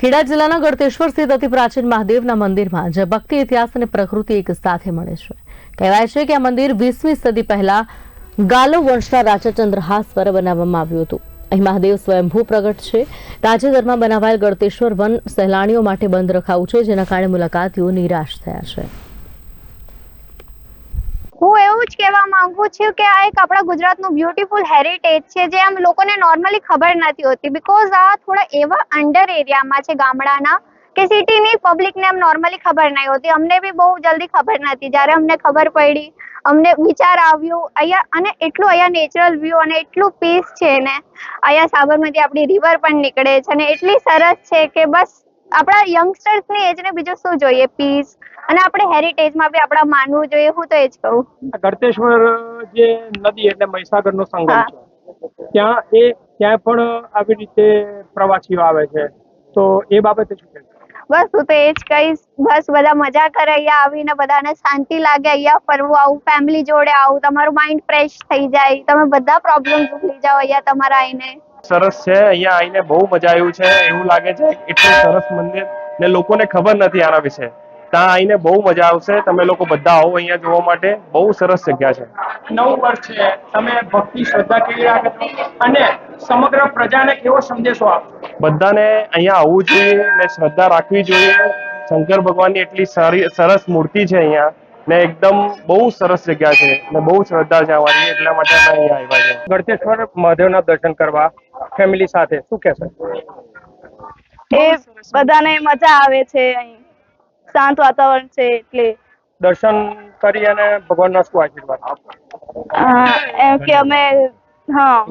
ખેડા જિલ્લાના ગળતેશ્વર સ્થિત અતિ પ્રાચીન મહાદેવના મંદિરમાં જે ઇતિહાસ અને પ્રકૃતિ એક સાથે મળે છે. કહેવાય છે કે આ મંદિર વીસમી સદી પહેલા ગાલો વંશના રાજા ચંદ્રહાસ દ્વારા બનાવવામાં આવ્યું હતું. અહીં મહાદેવ સ્વયંભૂ પ્રગટ છે. તાજેતરમાં બનાવાયેલ ગળતેશ્વર વન સહેલાણીઓ માટે બંધ રખાયું છે, જેના કારણે મુલાકાતીઓ નિરાશ થયા છે. જ કહેવા માંગુ છું કે આ એક આપણા ગુજરાતનું બ્યુટીફુલ હેરિટેજ છે, જે આમ લોકોને નોર્મલી ખબર નથી હોતી. બીકોઝ આ થોડા એવા અંડર એરિયામાં છે, ગામડાના, કે સિટીની પબ્લિકને આમ નોર્મલી ખબર નહીં હોતી. અમને બી બહુ જલ્દી ખબર નથી. જ્યારે અમને ખબર પડી, અમને વિચાર આવ્યું, અહીંયા, અને એટલું અહીંયા નેચરલ વ્યૂ અને એટલું પીસ છે ને, અહીંયા સાબરમતી આપણી રિવર પણ નીકળે છે અને એટલી સરસ છે કે બસ આપણા યંગસ્ટર્સની એજને બીજું શું જોઈએ? પીસ અને આપણે હેરિટેજમાં બી આપણા માનવું જોઈએ હું તો એ જ કહું. ગળતેશ્વર જે નદી એટલે મહીસાગરનો સંગમ છે ત્યાં એ ત્યાં પણ આવી રીતે પ્રવાસીઓ આવે છે. તો એ બાબતે શું કહેશો? બસ હું તો એ જ કહીશ. બસ બધા મજા કરે અહીંયા આવીને બધાને શાંતિ લાગે અહીંયા ફરવું આવું ફેમિલી જોડે આવું તમારું માઇન્ડ ફ્રેશ થઈ જાય. તમે બધા પ્રોબ્લેમ ભૂલી જાઓ અહીંયા તમારા આવીને સરસ છે. અહીંયા આવીને બહુ મજા આવ્યું છે. એવું લાગે છે એટલું સરસ મંદિર ને લોકોને ખબર નથી આના વિશે. ત્યાં આવીને બહુ મજા આવશે. તમે લોકો બધા આવો અહીંયા જોવા માટે. બહુ સરસ જગ્યા છે. નવ વર્ષ છે. તમે ભક્તિ શ્રદ્ધા કેવી રાખો અને સમગ્ર પ્રજાને કેવો સંદેશો આપો બધાને અહીંયા આવવું જોઈએ ને શ્રદ્ધા રાખવી જોઈએ. શંકર ભગવાનની એટલી સારી સરસ મૂર્તિ છે અહીંયા. ને એકદમ બહુ સરસ જગ્યા છે. ને બહુ શ્રદ્ધા છે અમારી. એટલા માટે અમે અહીંયા આવ્યા છે ગળતેશ્વર મહાદેવના દર્શન કરવા. ફેમિલી સાથે. શું કહેશો? એ બધાને મજા આવે છે અહીં. શાંત વાતાવરણ છે એટલે. દર્શન કરી અને ભગવાનના શું આશીર્વાદ? એમ કે અમે હા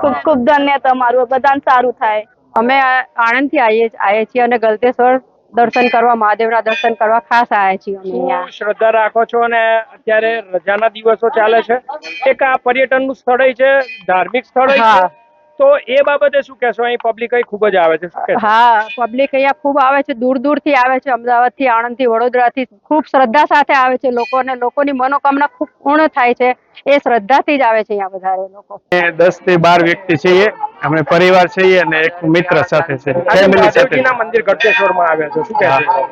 ખૂબ ખૂબ ધન્ય તમારું. બધાને સારું થાય. અમે આ- આણંદથી આવીએ આવીએ છીએ અને ગલતેશ્વર દર્શન કરવા મહાદેવના દર્શન કરવા ખાસ આવ્યા છીએ અમે અહીંયા. શ્રદ્ધા રાખો છો અને અત્યારે રજાના દિવસો ચાલે છે? એક આ પર્યટનનું સ્થળ છે ધાર્મિક સ્થળ છે? હા. તો એ બાબતે શું કહેશો? અહીં પબ્લિક અહીં ખૂબ જ આવે છે. શું કહેશો? હા પબ્લિક અહીંયા ખૂબ આવે છે દૂર દૂરથી આવે છે અમદાવાદથી આણંદથી વડોદરાથી ખૂબ શ્રદ્ધા સાથે આવે છે લોકો અને લોકોની મનોકામના ખૂબ પૂર્ણ થાય છે. એ શ્રદ્ધાથી જ આવે છે અહીંયા વધારે લોકો. દસથી બાર વ્યક્તિ છીએ. અમે પરિવાર છીએ અને એક મિત્ર સાથે છે ફેમિલી સાથે મંદિર ગળતેશ્વરમાં આવે છે. શું કહેશો?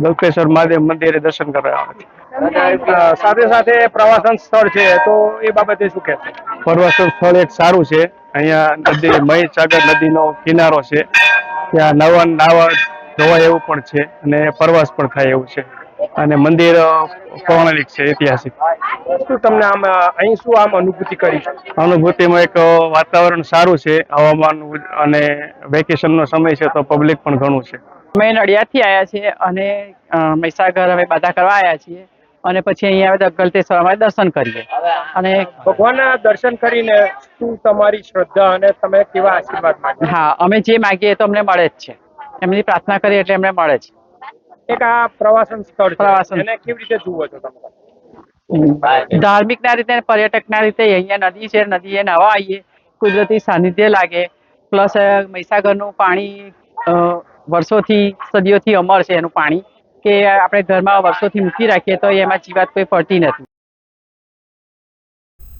ગલ્પેશ્વર મહાદેવ મંદિરે દર્શન કરવા આવે છે. સાથે સાથે પ્રવાસન સ્થળ છે. તો એ બાબતે શું કહેશો? પ્રવાસન સ્થળ એક સારું છે. અહીંયા નદી મહીસાગર નદીનો કિનારો છે. ત્યાં નવા નાવા જોવાય એવું પણ છે અને પ્રવાસ પણ થાય એવું છે. અને મંદિર પૌરાણિક છે ઐતિહાસિક. શું તમને આમ અહીં શું આમ અનુભૂતિ કરી? અનુભૂતિમાં એક વાતાવરણ સારું છે હવામાન અને વેકેશનનો સમય છે તો પબ્લિક પણ ઘણું છે. અમે નડિયાદથી આવ્યા છીએ અને મહીસાગર અમે બધા કરવા આવ્યા છીએ. અને પછી અહીંયા આવે ગલતેશ્વર અમે દર્શન કરીએ. અને ભગવાનના દર્શન કરીને શું તમારી શ્રદ્ધા અને તમે કેવા આશીર્વાદ માંગો હા અમે જે માગીએ તો અમને મળે જ છે. એમની પ્રાર્થના કરીએ એટલે એમને મળે છે. એક આ પ્રવાસન સ્થળ પ્રવાસન. એને કેવી રીતે જુઓ છો તમે? ધાર્મિક ના રીતે પર્યટક ના રીતે અહીંયા નદી છે નદીએ નવા આવીએ. કુદરતી સાનિધ્ય લાગે. પ્લસ મહીસાગરનું પાણી વર્ષોથી સદીઓથી અમર છે એનું પાણી. કે આપણે ઘરમાં વર્ષોથી મૂકી રાખીએ તો એમાં જીવાત કોઈ પડતી નથી.